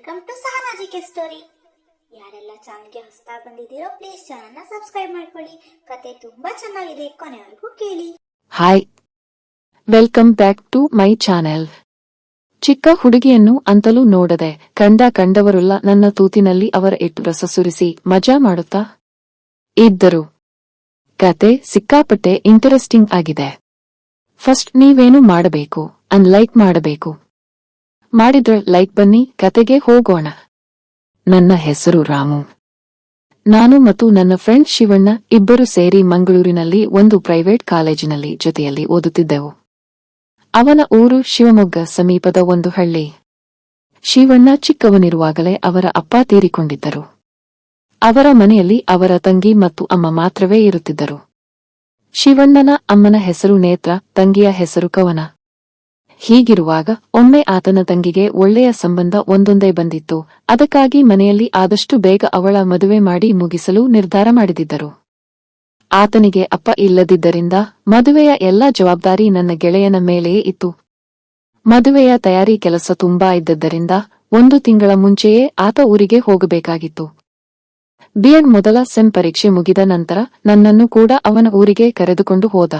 Welcome to ಸಹನಾಜಿಕೆ story ಯಾರೆಲ್ಲ ಚಾನಲ್ಗೆ ಹೊಸದಾಗಿ ಬಂದಿದ್ದೀರೋ ಪ್ಲೀಸ್ ಚಾನಲ್ನ ಸಬ್ಸ್ಕ್ರೈಬ್ ಮಾಡ್ಕೊಳ್ಳಿ. ಕತೆ ತುಂಬಾ ಚೆನ್ನಾಗಿದೆ, ಕೊನೆವರೆಗೂ ಕೇಳಿ. Hi welcome back to my channel ಚಿಕ್ಕ ಹುಡುಗಿಯನ್ನು ಅಂತಲೂ ನೋಡದೆ ಕಂಡ ಕಂಡವರುಲ್ಲ ನನ್ನ ತೂತಿನಲ್ಲಿ ಅವರ ಇಟ್ಟು ರಸ ಸುರಿಸಿ ಮಜಾ ಮಾಡುತ್ತಾ ಇದ್ದರು. ಕತೆ ಸಿಕ್ಕಾಪಟ್ಟೆ ಇಂಟರೆಸ್ಟಿಂಗ್ ಆಗಿದೆ. ಫಸ್ಟ್ ನೀವೇನು ಮಾಡಬೇಕು ಅನ್ಲೈಕ್ ಮಾಡಬೇಕು. ಮಾಡಿದ್ರೆ ಲೈಕ್ ಬನ್ನಿ, ಕತೆಗೆ ಹೋಗೋಣ. ನನ್ನ ಹೆಸರು ರಾಮು. ನಾನು ಮತ್ತು ನನ್ನ ಫ್ರೆಂಡ್ ಶಿವಣ್ಣ ಇಬ್ಬರು ಸೇರಿ ಮಂಗಳೂರಿನಲ್ಲಿ ಒಂದು ಪ್ರೈವೇಟ್ ಕಾಲೇಜಿನಲ್ಲಿ ಜೊತೆಯಲ್ಲಿ ಓದುತ್ತಿದ್ದೆವು. ಅವನ ಊರು ಶಿವಮೊಗ್ಗ, ಸಮೀಪದ ಒಂದು ಹಳ್ಳಿ. ಶಿವಣ್ಣ ಚಿಕ್ಕವನಿರುವಾಗಲೇ ಅವರ ಅಪ್ಪ ತೀರಿಕೊಂಡಿದ್ದರು. ಅವರ ಮನೆಯಲ್ಲಿ ಅವರ ತಂಗಿ ಮತ್ತು ಅಮ್ಮ ಮಾತ್ರವೇ ಇರುತ್ತಿದ್ದರು. ಶಿವಣ್ಣನ ಅಮ್ಮನ ಹೆಸರು ನೇತ್ರ, ತಂಗಿಯ ಹೆಸರು ಕವನ. ಹೀಗಿರುವಾಗ ಒಮ್ಮೆ ಆತನ ತಂಗಿಗೆ ಒಳ್ಳೆಯ ಸಂಬಂಧ ಒಂದೊಂದೇ ಬಂದಿತ್ತು. ಅದಕ್ಕಾಗಿ ಮನೆಯಲ್ಲಿ ಆದಷ್ಟು ಬೇಗ ಅವಳ ಮದುವೆ ಮಾಡಿ ಮುಗಿಸಲು ನಿರ್ಧಾರ ಮಾಡಿದಿದ್ದರು ಆತನಿಗೆ, ಅಪ್ಪ, ಇಲ್ಲದಿದ್ದರಿಂದ ಮದುವೆಯ ಎಲ್ಲಾ ಜವಾಬ್ದಾರಿ ನನ್ನ ಗೆಳೆಯನ ಮೇಲೆಯೇ ಇತ್ತು. ಮದುವೆಯ ತಯಾರಿ ಕೆಲಸ ತುಂಬಾ ಇದ್ದದ್ದರಿಂದ ಒಂದು ತಿಂಗಳ ಮುಂಚೆಯೇ ಆತ ಊರಿಗೆ ಹೋಗಬೇಕಾಗಿತ್ತು. ಬಿಎಡ್ ಮೊದಲ ಸೆಂ ಪರೀಕ್ಷೆ ಮುಗಿದ ನಂತರ ನನ್ನನ್ನು ಕೂಡ ಅವನ ಊರಿಗೆ ಕರೆದುಕೊಂಡು ಹೋದ.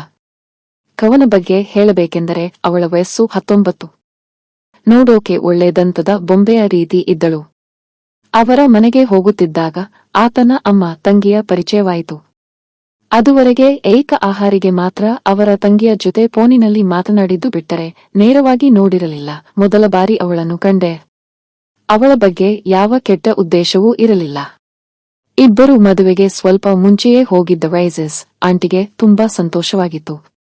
ಕವನ ಬಗ್ಗೆ ಹೇಳಬೇಕೆಂದರೆ ಅವಳ ವಯಸ್ಸು ಹತ್ತೊಂಬತ್ತು. ನೋಡೋಕೆ ಒಳ್ಳೆ ದಂತದ ಬೊಂಬೆಯ ರೀತಿ ಇದ್ದಳು. ಅವರ ಮನೆಗೆ ಹೋಗುತ್ತಿದ್ದಾಗ ಆತನ ಅಮ್ಮ ತಂಗಿಯ ಪರಿಚಯವಾಯಿತು. ಅದುವರೆಗೆ ಏಕ ಆಹಾರಿಗೆ ಮಾತ್ರ ಅವರ ತಂಗಿಯ ಜೊತೆ ಫೋನಿನಲ್ಲಿ ಮಾತನಾಡಿದ್ದು ಬಿಟ್ಟರೆ ನೇರವಾಗಿ ನೋಡಿರಲಿಲ್ಲ. ಮೊದಲ ಬಾರಿ ಅವಳನ್ನು ಕಂಡೆ. ಅವಳ ಬಗ್ಗೆ ಯಾವ ಕೆಟ್ಟ ಉದ್ದೇಶವೂ ಇರಲಿಲ್ಲ. ಇಬ್ಬರು ಮದುವೆಗೆ ಸ್ವಲ್ಪ ಮುಂಚೆಯೇ ಹೋಗಿದ್ದ ವೈಸಸ್ ಆಂಟಿಗೆ ತುಂಬಾ ಸಂತೋಷವಾಗಿತ್ತು.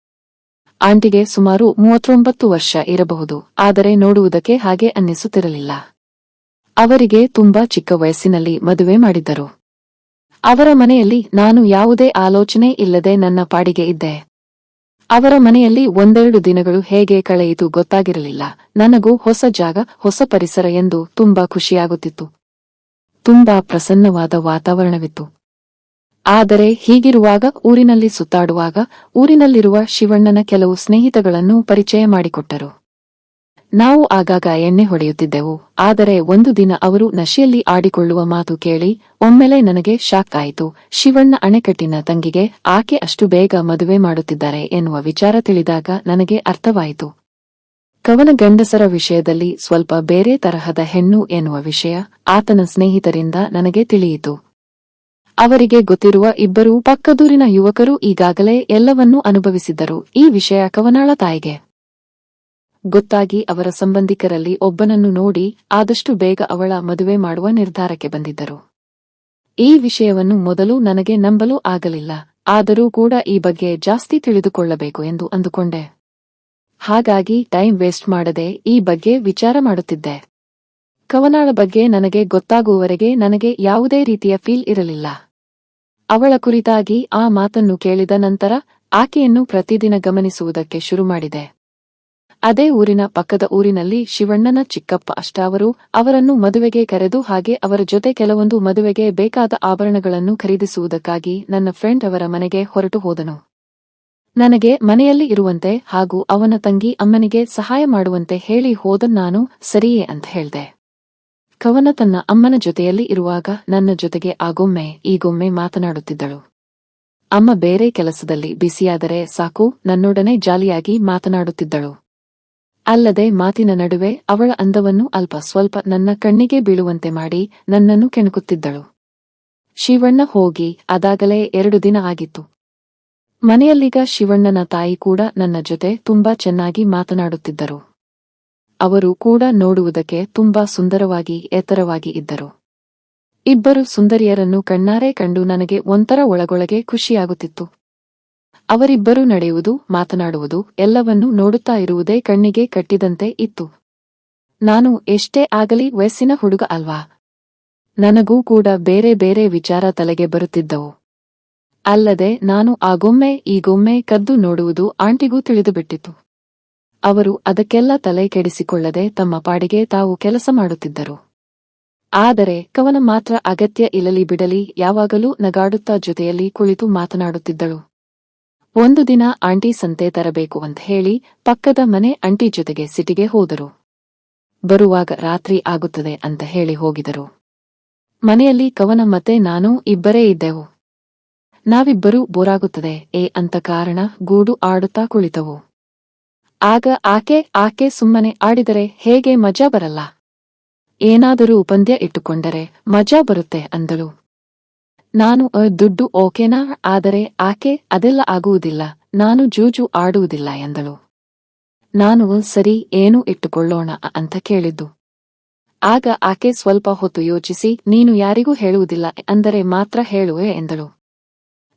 ಆಂಟಿಗೆ ಸುಮಾರು ಮೂವತ್ತೊಂಬತ್ತು ವರ್ಷ ಇರಬಹುದು, ಆದರೆ ನೋಡುವುದಕ್ಕೆ ಹಾಗೆ ಅನ್ನಿಸುತ್ತಿರಲಿಲ್ಲ. ಅವರಿಗೆ ತುಂಬಾ ಚಿಕ್ಕ ವಯಸ್ಸಿನಲ್ಲಿ ಮದುವೆ ಮಾಡಿದ್ದರು. ಅವರ ಮನೆಯಲ್ಲಿ ನಾನು ಯಾವುದೇ ಆಲೋಚನೆ ಇಲ್ಲದೆ ನನ್ನ ಪಾಡಿಗೆ ಇದ್ದೆ. ಅವರ ಮನೆಯಲ್ಲಿ ಒಂದೆರಡು ದಿನಗಳು ಹೇಗೆ ಕಳೆಯಿತು ಗೊತ್ತಾಗಿರಲಿಲ್ಲ. ನನಗೂ ಹೊಸ ಜಾಗ, ಹೊಸ ಪರಿಸರ ಎಂದು ತುಂಬಾ ಖುಷಿಯಾಗುತ್ತಿತ್ತು. ತುಂಬಾ ಪ್ರಸನ್ನವಾದ ವಾತಾವರಣವಿತ್ತು. ಆದರೆ ಹೀಗಿರುವಾಗ ಊರಿನಲ್ಲಿ ಸುತ್ತಾಡುವಾಗ ಊರಿನಲ್ಲಿರುವ ಶಿವಣ್ಣನ ಕೆಲವು ಸ್ನೇಹಿತಗಳನ್ನು ಪರಿಚಯ ಮಾಡಿಕೊಟ್ಟರು. ನಾವು ಆಗಾಗ ಎಣ್ಣೆ ಹೊಡೆಯುತ್ತಿದ್ದೆವು, ಆದರೆ ಒಂದು ದಿನ ಅವರು ನಶೆಯಲ್ಲಿ ಆಡಿಕೊಳ್ಳುವ ಮಾತು ಕೇಳಿ ಒಮ್ಮೆಲೆ ನನಗೆ ಶಾಕ್ ಆಯಿತು. ಶಿವಣ್ಣ ಅಣೆಕಟ್ಟಿನ ತಂಗಿಗೆ, ಆಕೆ ಅಷ್ಟು ಬೇಗ ಮದುವೆ ಮಾಡುತ್ತಿದ್ದಾರೆ ಎನ್ನುವ ವಿಚಾರ ತಿಳಿದಾಗ ನನಗೆ ಅರ್ಥವಾಯಿತು. ಕವನ ಗಂಡಸರ ವಿಷಯದಲ್ಲಿ ಸ್ವಲ್ಪ ಬೇರೆ ತರಹದ ಹೆಣ್ಣು ಎನ್ನುವ ವಿಷಯ ಆತನ ಸ್ನೇಹಿತರಿಂದ ನನಗೆ ತಿಳಿಯಿತು. ಅವರಿಗೆ ಗೊತ್ತಿರುವ ಇಬ್ಬರು ಪಕ್ಕದೂರಿನ ಯುವಕರು ಈಗಾಗಲೇ ಎಲ್ಲವನ್ನೂ ಅನುಭವಿಸಿದ್ದರು. ಈ ವಿಷಯ ಕವನಾಳ ತಾಯಿಗೆ. ಗೊತ್ತಾಗಿ ಅವರ ಸಂಬಂಧಿಕರಲ್ಲಿ ಒಬ್ಬನನ್ನು ನೋಡಿ ಆದಷ್ಟು ಬೇಗ ಅವಳ ಮದುವೆ ಮಾಡುವ ನಿರ್ಧಾರಕ್ಕೆ ಬಂದಿದ್ದರು. ಈ ವಿಷಯವನ್ನು ಮೊದಲು ನನಗೆ ನಂಬಲು ಆಗಲಿಲ್ಲ. ಆದರೂ ಕೂಡ ಈ ಬಗ್ಗೆ ಜಾಸ್ತಿ ತಿಳಿದುಕೊಳ್ಳಬೇಕು ಎಂದು ಅಂದುಕೊಂಡೆ. ಹಾಗಾಗಿ ಟೈಮ್ ವೇಸ್ಟ್ ಮಾಡದೆ ಈ ಬಗ್ಗೆ ವಿಚಾರ ಮಾಡುತ್ತಿದ್ದೆ. ಕವನಾಳ ಬಗ್ಗೆ ನನಗೆ ಗೊತ್ತಾಗುವವರೆಗೆ ನನಗೆ ಯಾವುದೇ ರೀತಿಯ ಫೀಲ್ ಇರಲಿಲ್ಲ. ಅವಳ ಕುರಿತಾಗಿ ಆ ಮಾತನ್ನು ಕೇಳಿದ ನಂತರ ಆಕೆಯನ್ನು ಪ್ರತಿದಿನ ಗಮನಿಸುವುದಕ್ಕೆ ಶುರು ಮಾಡಿದೆ ಅದೇ ಊರಿನ ಪಕ್ಕದ ಊರಿನಲ್ಲಿ ಶಿವಣ್ಣನ ಚಿಕ್ಕಪ್ಪ ಅಷ್ಟಾವರು ಅವರನ್ನು ಮದುವೆಗೆ ಕರೆದು ಹಾಗೆ ಅವರ ಜೊತೆ ಕೆಲವೊಂದು ಮದುವೆಗೆ ಬೇಕಾದ ಆಭರಣಗಳನ್ನು ಖರೀದಿಸುವುದಕ್ಕಾಗಿ ನನ್ನ ಫ್ರೆಂಡ್ ಅವರ ಮನೆಗೆ ಹೊರಟು ಹೋದನು. ನನಗೆ ಮನೆಯಲ್ಲಿ ಇರುವಂತೆ ಹಾಗೂ ಅವನ ತಂಗಿ ಅಮ್ಮನಿಗೆ ಸಹಾಯ ಮಾಡುವಂತೆ ಹೇಳಿ ಹೋದನ್ನಾನು ನಾನು ಸರಿಯೇ ಅಂತ ಹೇಳ್ದೆ. ಕವನ ತನ್ನ ಅಮ್ಮನ ಜೊತೆಯಲ್ಲಿ ಇರುವಾಗ ನನ್ನ ಜೊತೆಗೆ ಆಗೊಮ್ಮೆ ಈಗೊಮ್ಮೆ ಮಾತನಾಡುತ್ತಿದ್ದಳು. ಅಮ್ಮ ಬೇರೆ ಕೆಲಸದಲ್ಲಿ ಬಿಸಿಯಾದರೆ ಸಾಕು, ನನ್ನೊಡನೆ ಜಾಲಿಯಾಗಿ ಮಾತನಾಡುತ್ತಿದ್ದಳು. ಅಲ್ಲದೆ ಮಾತಿನ ನಡುವೆ ಅವಳ ಅಂದವನ್ನು ಅಲ್ಪ ಸ್ವಲ್ಪ ನನ್ನ ಕಣ್ಣಿಗೆ ಬೀಳುವಂತೆ ಮಾಡಿ ನನ್ನನ್ನು ಕೆಣಕುತ್ತಿದ್ದಳು. ಶಿವಣ್ಣ ಹೋಗಿ ಅದಾಗಲೇ ಎರಡು ದಿನ ಆಗಿತ್ತು. ಮನೆಯಲ್ಲಿಗ ಶಿವಣ್ಣನ ತಾಯಿ ಕೂಡ ನನ್ನ ಜೊತೆ ತುಂಬಾ ಚೆನ್ನಾಗಿ ಮಾತನಾಡುತ್ತಿದ್ದರು. ಅವರು ಕೂಡ ನೋಡುವುದಕ್ಕೆ ತುಂಬಾ ಸುಂದರವಾಗಿ, ಎತ್ತರವಾಗಿ ಇದ್ದರು. ಇಬ್ಬರು ಸುಂದರಿಯರನ್ನು ಕಣ್ಣಾರೆ ಕಂಡು ನನಗೆ ಒಂಥರ ಒಳಗೊಳಗೆ ಖುಷಿಯಾಗುತ್ತಿತ್ತು. ಅವರಿಬ್ಬರೂ ನಡೆಯುವುದು, ಮಾತನಾಡುವುದು, ಎಲ್ಲವನ್ನೂ ನೋಡುತ್ತಾ ಇರುವುದೇ ಕಣ್ಣಿಗೆ ಕಟ್ಟಿದಂತೆ ಇತ್ತು. ನಾನು ಎಷ್ಟೇ ಆಗಲಿ ವಯಸ್ಸಿನ ಹುಡುಗ ಅಲ್ವಾ? ನನಗೂ ಕೂಡ ಬೇರೆ ಬೇರೆ ವಿಚಾರ ತಲೆಗೆ ಬರುತ್ತಿದ್ದವು. ಅಲ್ಲದೆ ನಾನು ಆಗೊಮ್ಮೆ ಈಗೊಮ್ಮೆ ಕದ್ದು ನೋಡುವುದು ಆಂಟಿಗೂ ತಿಳಿದುಬಿಟ್ಟಿತು ಅವರು ಅದಕ್ಕೆಲ್ಲ ತಲೆ ಕೆಡಿಸಿಕೊಳ್ಳದೆ ತಮ್ಮ ಪಾಡಿಗೆ ತಾವು ಕೆಲಸ ಮಾಡುತ್ತಿದ್ದರು. ಆದರೆ ಕವನ ಮಾತ್ರ ಅಗತ್ಯ ಇಲ್ಲಲಿ ಬಿಡಲಿ ಯಾವಾಗಲೂ ನಗಾಡುತ್ತಾ ಜೊತೆಯಲ್ಲಿ ಕುಳಿತು ಮಾತನಾಡುತ್ತಿದ್ದಳು. ಒಂದು ದಿನ ಆಂಟಿ ಸಂತೆ ತರಬೇಕು ಅಂತ ಹೇಳಿ ಪಕ್ಕದ ಮನೆ ಆಂಟಿ ಜೊತೆಗೆ ಸಿಟಿಗೆ ಹೋದರು. ಬರುವಾಗ ರಾತ್ರಿ ಆಗುತ್ತದೆ ಅಂತ ಹೇಳಿ ಹೋಗಿದರು. ಮನೆಯಲ್ಲಿ ಕವನ ಮತ್ತೆ ನಾನು ಇಬ್ಬರೇ ಇದ್ದೆವು. ನಾವಿಬ್ಬರೂ ಬೋರಾಗುತ್ತದೆ, ಏ ಅಂತ ಕಾರಣ ಗೂಡು ಆಡುತ್ತಾ ಕುಳಿತವು. ಆಗ ಆಕೆ ಆಕೆ ಸುಮ್ಮನೆ ಆಡಿದರೆ ಹೇಗೆ ಮಜಾ ಬರಲ್ಲ. ಏನಾದರೂ ಪಂದ್ಯ ಇಟ್ಟುಕೊಂಡರೆ ಮಜಾ ಬರುತ್ತೆ ಅಂದಳು. ನಾನು ಅ, ದುಡ್ಡು ಓಕೆನಾ ಆದರೆ ಆಕೆ ಅದೆಲ್ಲ ಆಗುವುದಿಲ್ಲ ನಾನು ಜೂಜು ಆಡುವುದಿಲ್ಲ ಎಂದಳು. ನಾನು ಸರಿ ಏನು ಇಟ್ಟುಕೊಳ್ಳೋಣ ಅಂತ ಕೇಳಿದ್ದು. ಆಗ ಆಕೆ ಸ್ವಲ್ಪ ಹೊತ್ತು ಯೋಚಿಸಿ ನೀನು ಯಾರಿಗೂ ಹೇಳುವುದಿಲ್ಲ ಅಂದರೆ ಮಾತ್ರ ಹೇಳುವೆ ಎಂದಳು.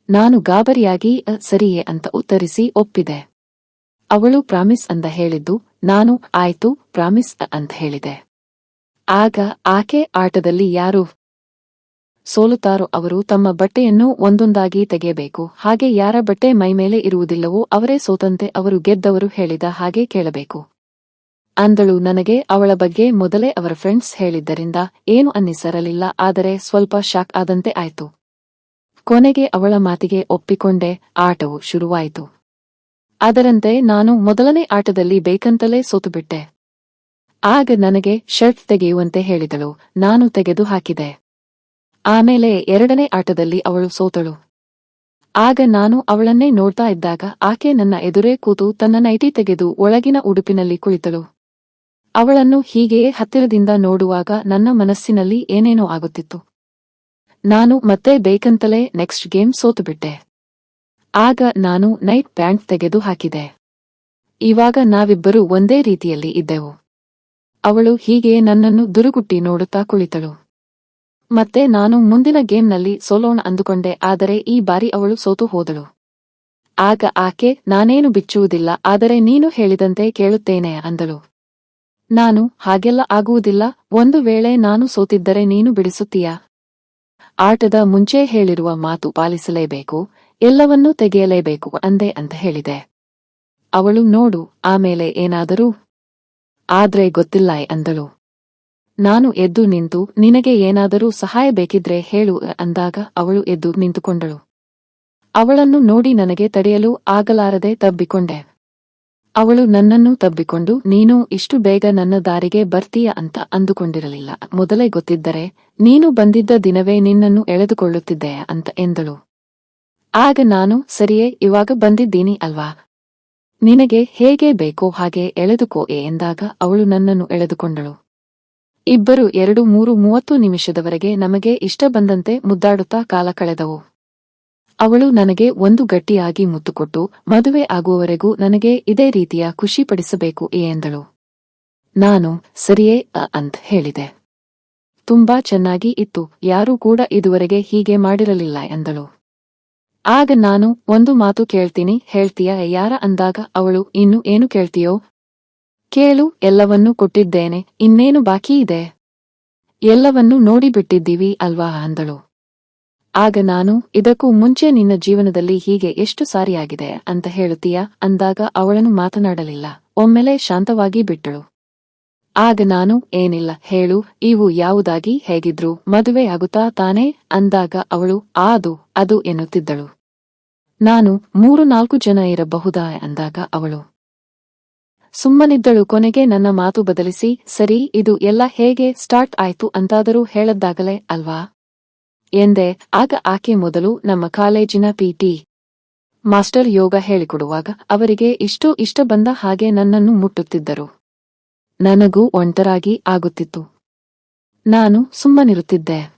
ನಾನು ಗಾಬರಿಯಾಗಿ "ಅ, ಸರಿಯೇ ಅಂತ ಉತ್ತರಿಸಿ ಒಪ್ಪಿದೆ. ಅವಳು ಪ್ರಾಮಿಸ್ ಅಂತ ಹೇಳಿದ್ದು, ನಾನು ಆಯ್ತು, ಪ್ರಾಮಿಸ್ ಅಂತ ಹೇಳಿದೆ. ಆಗ ಆಕೆ ಆಟದಲ್ಲಿ ಯಾರು ಸೋಲುತ್ತಾರೋ ಅವರು ತಮ್ಮ ಬಟ್ಟೆಯನ್ನು ಒಂದೊಂದಾಗಿ ತೆಗೆಯಬೇಕು. ಹಾಗೆ ಯಾರ ಬಟ್ಟೆ ಮೈಮೇಲೆ ಇರುವುದಿಲ್ಲವೋ ಅವರೇ ಸೋತಂತೆ ಅವರು ಗೆದ್ದವರು ಹೇಳಿದ ಹಾಗೆ ಕೇಳಬೇಕು. ಅಂದಳು, ನನಗೆ ಅವಳ ಬಗ್ಗೆ ಮೊದಲೇ ಅವರ ಫ್ರೆಂಡ್ಸ್ ಹೇಳಿದ್ದರಿಂದ ಏನು ಅನ್ನಿಸರಲಿಲ್ಲ, ಆದರೆ ಸ್ವಲ್ಪ ಶಾಕ್ ಆದಂತೆ ಆಯ್ತು. ಕೊನೆಗೆ ಅವಳ ಮಾತಿಗೆ ಒಪ್ಪಿಕೊಂಡೆ ಆಟವು ಶುರುವಾಯಿತು. ಅದರಂತೆ ನಾನು ಮೊದಲನೇ ಆಟದಲ್ಲಿ ಬೇಕಂತಲೇ ಸೋತುಬಿಟ್ಟೆ. ಆಗ ನನಗೆ ಶರ್ಟ್ ತೆಗೆಯುವಂತೆ ಹೇಳಿದಳು, ನಾನು ತೆಗೆದು ಹಾಕಿದೆ. ಆಮೇಲೆ ಎರಡನೇ ಆಟದಲ್ಲಿ ಅವಳು ಸೋತಳು. ಆಗ ನಾನು ಅವಳನ್ನೇ ನೋಡ್ತಾ ಇದ್ದಾಗ ಆಕೆ ನನ್ನ ಎದುರೇ ಕೂತು ತನ್ನ ನೈಟಿ ತೆಗೆದು ಒಳಗಿನ ಉಡುಪಿನಲ್ಲಿ ಕುಳಿತಳು. ಅವಳನ್ನು ಹೀಗೆಯೇ ಹತ್ತಿರದಿಂದ ನೋಡುವಾಗ ನನ್ನ ಮನಸ್ಸಿನಲ್ಲಿ ಏನೇನೋ ಆಗುತ್ತಿತ್ತು. ನಾನು ಮತ್ತೆ ಬೇಕಂತಲೇ ನೆಕ್ಸ್ಟ್ ಗೇಮ್ ಸೋತುಬಿಟ್ಟೆ. ಆಗ ನಾನು ನೈಟ್ ಪ್ಯಾಂಟ್ ತೆಗೆದು ಹಾಕಿದೆ ಇವಾಗ ನಾವಿಬ್ಬರೂ ಒಂದೇ ರೀತಿಯಲ್ಲಿ ಇದ್ದೆವು. ಅವಳು ಹೀಗೆ ನನ್ನನ್ನು ದುರುಗುಟ್ಟಿ ನೋಡುತ್ತಾ ಕುಳಿತಳು. ಮತ್ತೆ ನಾನು ಮುಂದಿನ ಗೇಮ್ನಲ್ಲಿ ಸೋಲೋಣ ಅಂದುಕೊಂಡೆ, ಆದರೆ ಈ ಬಾರಿ ಅವಳು ಸೋತು ಹೋದಳು. ಆಗ ಆಕೆ, ನಾನೇನು ಬಿಚ್ಚುವುದಿಲ್ಲ, ಆದರೆ ನೀನು ಹೇಳಿದಂತೆ ಕೇಳುತ್ತೇನೆ ಅಂದಳು. ನಾನು, ಹಾಗೆಲ್ಲ ಆಗುವುದಿಲ್ಲ, ಒಂದು ವೇಳೆ ನಾನು ಸೋತಿದ್ದರೆ ನೀನು ಬಿಡಿಸುತ್ತೀಯಾ? ಆಟದ ಮುಂಚೆ ಹೇಳಿರುವ ಮಾತು ಪಾಲಿಸಲೇಬೇಕು ಎಲ್ಲವನ್ನೂ ತೆಗೆಯಲೇಬೇಕು ಅಂದೆ ಅಂತ ಹೇಳಿದೆ. ಅವಳು ನೋಡು, ಆಮೇಲೆ ಏನಾದರೂ? ಆದ್ರೆ ಗೊತ್ತಿಲ್ಲ ಅಂದಳು. ನಾನು ಎದ್ದು ನಿಂತು, ನಿನಗೆ ಏನಾದರೂ ಸಹಾಯ ಬೇಕಿದ್ರೆ ಹೇಳು ಅಂದಾಗ ಅವಳು ಎದ್ದು ನಿಂತುಕೊಂಡಳು. ಅವಳನ್ನು ನೋಡಿ ನನಗೆ ತಡೆಯಲು ಆಗಲಾರದೆ ತಬ್ಬಿಕೊಂಡೆ. ಅವಳು ನನ್ನನ್ನು ತಬ್ಬಿಕೊಂಡು, ನೀನು ಇಷ್ಟು ಬೇಗ ನನ್ನ ದಾರಿಗೆ ಬರ್ತೀಯ ಅಂತ ಅಂದುಕೊಂಡಿರಲಿಲ್ಲ. ಮೊದಲೇ ಗೊತ್ತಿದ್ದರೆ, ನೀನು ಬಂದಿದ್ದ ದಿನವೇ ನಿನ್ನನ್ನು ಎಳೆದುಕೊಳ್ಳುತ್ತಿದ್ದೆ ಅಂತ ಎಂದಳು. ಆಗ ನಾನು, ಸರಿಯೇ, ಇವಾಗ ಬಂದಿದ್ದೀನಿ ಅಲ್ವಾ? ನಿನಗೆ ಹೇಗೆ ಬೇಕೋ ಹಾಗೆ ಎಳೆದುಕೋ ಎ ಎಂದಾಗ ಅವಳು ನನ್ನನ್ನು ಎಳೆದುಕೊಂಡಳು. ಇಬ್ಬರು ಎರಡು ಮೂರು ಮೂವತ್ತು ನಿಮಿಷದವರೆಗೆ ನಮಗೆ ಇಷ್ಟ ಬಂದಂತೆ ಮುದ್ದಾಡುತ್ತಾ ಕಾಲ ಕಳೆದವು. ಅವಳು ನನಗೆ ಒಂದು ಗಟ್ಟಿಯಾಗಿ ಮುತ್ತುಕೊಟ್ಟು, ಮದುವೆ ಆಗುವವರೆಗೂ ನನಗೆ ಇದೇ ರೀತಿಯ ಖುಷಿಪಡಿಸಬೇಕು ಪಡಿಸಬೇಕು ಎಂದಳು. ನಾನು, ಸರಿಯೇ, ಅ, ಅಂತ್ ಹೇಳಿದೆ. ತುಂಬಾ ಚೆನ್ನಾಗಿ ಇತ್ತು, ಯಾರೂ ಕೂಡ ಇದುವರೆಗೆ ಹೀಗೆ ಮಾಡಿರಲಿಲ್ಲ ಎಂದಳು. ಆಗ ನಾನು ಒಂದು ಮಾತು ಕೇಳ್ತೀನಿ, ಹೇಳ್ತೀಯ? ಯಾರ ಅಂದಾಗ ಅವಳು ಇನ್ನು ಏನು ಕೇಳ್ತೀಯೋ? ಕೇಳು, ಎಲ್ಲವನ್ನೂ ಕೊಟ್ಟಿದ್ದೇನೆ, ಇನ್ನೇನು ಬಾಕಿ ಇದೆ? ಎಲ್ಲವನ್ನೂ ನೋಡಿಬಿಟ್ಟಿದ್ದೀವಿ ಅಲ್ವಾ ಅಂದಳು. ಆಗ ನಾನು, ಇದಕ್ಕೂ ಮುಂಚೆ ನಿನ್ನ ಜೀವನದಲ್ಲಿ ಹೀಗೆ ಎಷ್ಟು ಸಾರಿಯಾಗಿದೆ ಅಂತ ಹೇಳುತ್ತೀಯಾ? ಅಂದಾಗ ಅವಳನ್ನು ಮಾತನಾಡಲಿಲ್ಲ. ಒಮ್ಮೆಲೆ ಶಾಂತವಾಗಿ ಬಿಟ್ಟಳು. ಆಗ ನಾನು, ಏನಿಲ್ಲ, ಹೇಳು, ಇವು ಯಾವುದಾಗಿ ಹೇಗಿದ್ರು, ಮದುವೆ ಆಗುತ್ತಾ ತಾನೇ? ಅಂದಾಗ ಅವಳು, ಆದು, ಅದು ಎನ್ನುತ್ತಿದ್ದಳು. ನಾನು ಮೂರು ನಾಲ್ಕು ಜನ ಇರಬಹುದಾ? ಅಂದಾಗ ಅವಳು. ಸುಮ್ಮನಿದ್ದಳು, ಕೊನೆಗೆ ನನ್ನ ಮಾತು ಬದಲಿಸಿ, ಸರಿ, ಇದು ಎಲ್ಲ ಹೇಗೆ ಸ್ಟಾರ್ಟ್ ಆಯ್ತು ಅಂತಾದರೂ ಹೇಳದ್ದಾಗಲೇ ಅಲ್ವಾ? ಎಂದೆ, ಆಗ ಆಕೆ ಮೊದಲು ನಮ್ಮ ಕಾಲೇಜಿನ ಪಿಟಿ ಮಾಸ್ಟರ್ ಯೋಗ ಹೇಳಿಕೊಡುವಾಗ ಅವರಿಗೆ ಇಷ್ಟು ಇಷ್ಟ ಬಂದ ಹಾಗೆ ನನ್ನನ್ನು ಮುಟ್ಟುತ್ತಿದ್ದರು. ನನಗೂ ಒಂಟರಾಗಿ ಆಗುತ್ತಿತ್ತು. ನಾನು ಸುಮ್ಮನಿರುತ್ತಿದ್ದೆ.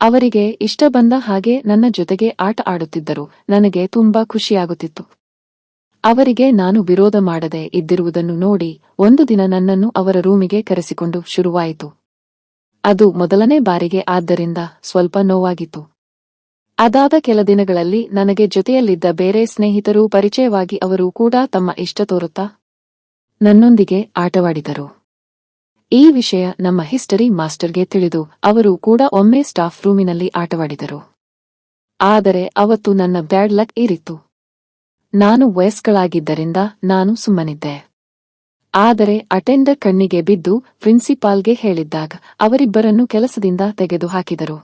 ಅವರಿಗೆ ಇಷ್ಟ ಬಂದ ಹಾಗೆ ನನ್ನ ಜೊತೆಗೆ ಆಟ ಆಡುತ್ತಿದ್ದರು. ನನಗೆ ತುಂಬಾ ಖುಷಿಯಾಗುತ್ತಿತ್ತು. ಅವರಿಗೆ ನಾನು ವಿರೋಧ ಮಾಡದೆ ಇದ್ದಿರುವುದನ್ನು ನೋಡಿ ಒಂದು ದಿನ ನನ್ನನ್ನು ಅವರ ರೂಮಿಗೆ ಕರೆಸಿಕೊಂಡು ಶುರುವಾಯಿತು. ಅದು ಮೊದಲನೇ ಬಾರಿಗೆ ಆದ್ದರಿಂದ ಸ್ವಲ್ಪ ನೋವಾಗಿತ್ತು. ಅದಾದ ಕೆಲ ದಿನಗಳಲ್ಲಿ ನನಗೆ ಜೊತೆಯಲ್ಲಿದ್ದ ಬೇರೆ ಸ್ನೇಹಿತರು ಪರಿಚಯವಾಗಿ ಅವರು ಕೂಡ ತಮ್ಮ ಇಷ್ಟ ತೋರುತ್ತಾ ನನ್ನೊಂದಿಗೆ ಆಟವಾಡಿದರು. ಈ ವಿಷಯ ನಮ್ಮ ಹಿಸ್ಟರಿ ಮಾಸ್ಟರ್ಗೆ ತಿಳಿದು ಅವರು ಕೂಡ ಒಮ್ಮೆ ಸ್ಟಾಫ್ ರೂಮಿನಲ್ಲಿ ಆಟವಾಡಿದರು. ಆದರೆ ಅವತ್ತು ನನ್ನ ಬ್ಯಾಡ್ ಲಕ್ ಏರಿತ್ತು ನಾನು ವಯಸ್ಕಳಾಗಿದ್ದರಿಂದ ನಾನು ಸುಮ್ಮನಿದ್ದೆ. ಆದರೆ ಅಟೆಂಡರ್ ಕಣ್ಣಿಗೆ ಬಿದ್ದು ಪ್ರಿನ್ಸಿಪಾಲ್ಗೆ ಹೇಳಿದ್ದಾಗ ಅವರಿಬ್ಬರನ್ನು ಕೆಲಸದಿಂದ ತೆಗೆದು ಹಾಕಿದರು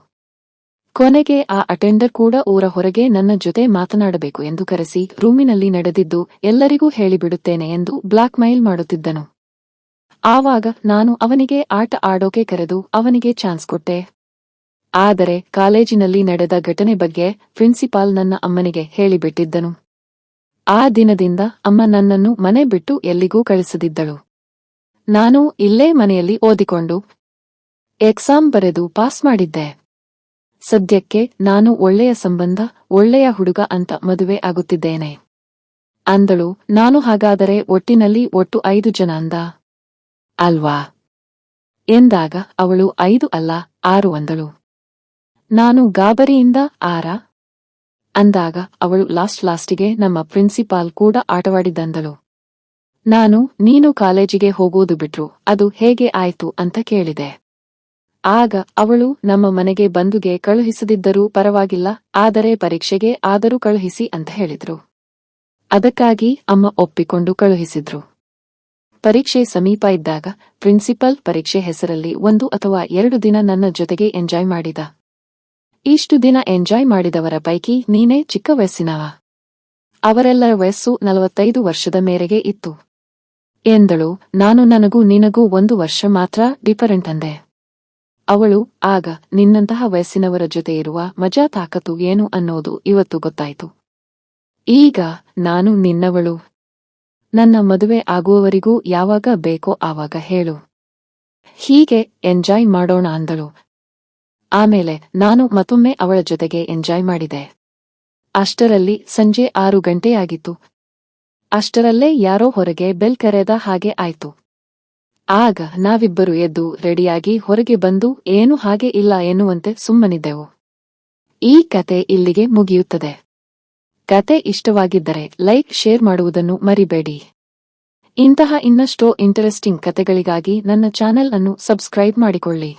ಕೊನೆಗೆ ಆ ಅಟೆಂಡರ್ ಕೂಡ ಊರ ಹೊರಗೆ ನನ್ನ ಜೊತೆ ಮಾತನಾಡಬೇಕು ಎಂದು ಕರೆಸಿ ರೂಮಿನಲ್ಲಿ ನಡೆದಿದ್ದು ಎಲ್ಲರಿಗೂ ಹೇಳಿಬಿಡುತ್ತೇನೆ ಎಂದು ಬ್ಲಾಕ್ ಮೈಲ್ ಮಾಡುತ್ತಿದ್ದನು. ಆವಾಗ ನಾನು ಅವನಿಗೆ ಆಟ ಆಡೋಕೆ ಕರೆದು ಅವನಿಗೆ ಚಾನ್ಸ್ ಕೊಟ್ಟೆ. ಆದರೆ ಕಾಲೇಜಿನಲ್ಲಿ ನಡೆದ ಘಟನೆ ಬಗ್ಗೆ ಪ್ರಿನ್ಸಿಪಾಲ್ ನನ್ನ ಅಮ್ಮನಿಗೆ ಹೇಳಿಬಿಟ್ಟಿದ್ದನು. ಆ ದಿನದಿಂದ ಅಮ್ಮ ನನ್ನನ್ನು ಮನೆ ಬಿಟ್ಟು ಎಲ್ಲಿಗೂ ಕಳಿಸದಿದ್ದಳು. ನಾನು ಇಲ್ಲೇ ಮನೆಯಲ್ಲಿ ಓದಿಕೊಂಡು ಎಕ್ಸಾಮ್ ಬರೆದು ಪಾಸ್ ಮಾಡಿದ್ದೆ. ಸದ್ಯಕ್ಕೆ ನಾನು ಒಳ್ಳೆಯ ಸಂಬಂಧ, ಒಳ್ಳೆಯ ಹುಡುಗ ಅಂತ ಮದುವೆ ಆಗುತ್ತಿದ್ದೇನೆ. ಅಂದಳು, ನಾನು ಹಾಗಾದರೆ ಒಟ್ಟಿನಲ್ಲಿ ಒಟ್ಟು ಐದು ಜನ ಅಂದ. ಅಲ್ವಾ? ಎಂದಾಗ ಅವಳು ಐದು ಅಲ್ಲ, ಆರು ಅಂದಳು. ನಾನು ಗಾಬರಿಯಿಂದ ಆರ? ಅಂದಾಗ ಅವಳು ಲಾಸ್ಟ್ ಲಾಸ್ಟಿಗೆ ನಮ್ಮ ಪ್ರಿನ್ಸಿಪಾಲ್ ಕೂಡ ಆಟವಾಡಿದ್ದಂದಳು. ನಾನು, ನೀನು ಕಾಲೇಜಿಗೆ ಹೋಗುವುದು ಬಿಟ್ರು, ಅದು ಹೇಗೆ ಆಯ್ತು ಅಂತ ಕೇಳಿದೆ. ಆಗ ಅವಳು ನಮ್ಮ ಮನೆಗೆ ಬಂದುಗೆ ಕಳುಹಿಸದಿದ್ದರೂ ಪರವಾಗಿಲ್ಲ, ಆದರೆ ಪರೀಕ್ಷೆಗೆ ಆದರೂ ಕಳುಹಿಸಿ ಅಂತ ಹೇಳಿದ್ರು. ಅದಕ್ಕಾಗಿ ಅಮ್ಮ ಒಪ್ಪಿಕೊಂಡು ಕಳುಹಿಸಿದ್ರು. ಪರೀಕ್ಷೆ ಸಮೀಪ ಇದ್ದಾಗ ಪ್ರಿನ್ಸಿಪಲ್ ಪರೀಕ್ಷೆ ಹೆಸರಲ್ಲಿ ಒಂದು ಅಥವಾ ಎರಡು ದಿನ ನನ್ನ ಜೊತೆಗೆ ಎಂಜಾಯ್ ಮಾಡಿದ. ಇಷ್ಟು ದಿನ ಎಂಜಾಯ್ ಮಾಡಿದವರ ಪೈಕಿ ನೀನೇ ಚಿಕ್ಕ ವಯಸ್ಸಿನವ. ಅವರೆಲ್ಲರ ವಯಸ್ಸು ನಲವತ್ತೈದು ವರ್ಷದ ಮೇರೆಗೆ ಇತ್ತು. ಎಂದಳು, ನಾನು ನನಗೂ ನಿನಗೂ ಒಂದು ವರ್ಷ ಮಾತ್ರ ಡಿಫರೆಂಟ್ ಅಂದೆ. ಅವಳು, ಆಗ, ನಿನ್ನಂತಹ ವಯಸ್ಸಿನವರ ಜೊತೆ ಇರುವ ಮಜಾ ತಾಕತ್ತು ಏನು ಅನ್ನೋದು ಇವತ್ತು ಗೊತ್ತಾಯಿತು. ಈಗ ನಾನು ನಿನ್ನವಳು. ನನ್ನ ಮದುವೆ ಆಗುವವರಿಗೂ ಯಾವಾಗ ಬೇಕೋ ಆವಾಗ ಹೇಳು. ಹೀಗೆ ಎಂಜಾಯ್ ಮಾಡೋಣ ಅಂದಳು. ಆಮೇಲೆ ನಾನು ಮತ್ತೊಮ್ಮೆ ಅವಳ ಜೊತೆಗೆ ಎಂಜಾಯ್ ಮಾಡಿದೆ. ಅಷ್ಟರಲ್ಲಿ ಸಂಜೆ ಆರು ಗಂಟೆಯಾಗಿತ್ತು. ಅಷ್ಟರಲ್ಲೇ ಯಾರೋ ಹೊರಗೆ ಬೆಲ್ ಕರೆದ ಹಾಗೆ ಆಯ್ತು. ಆಗ ನಾವಿಬ್ಬರು ಎದ್ದು ರೆಡಿಯಾಗಿ ಹೊರಗೆ ಬಂದು ಏನು ಹಾಗೆ ಇಲ್ಲ ಎನ್ನುವಂತೆ ಸುಮ್ಮನಿದ್ದೆವು. ಈ ಕತೆ ಇಲ್ಲಿಗೆ ಮುಗಿಯುತ್ತದೆ. ಕತೆ ಇಷ್ಟವಾಗಿದ್ದರೆ ಲೈಕ್, ಶೇರ್ ಮಾಡುವುದನ್ನು ಮರಿಬೇಡಿ. ಇಂತಹ ಇನ್ನಷ್ಟೋ ಇಂಟರೆಸ್ಟಿಂಗ್ ಕತೆಗಳಿಗಾಗಿ ನನ್ನ ಚಾನೆಲ್ ಅನ್ನು ಸಬ್ಸ್ಕ್ರೈಬ್ ಮಾಡಿಕೊಳ್ಳಿ.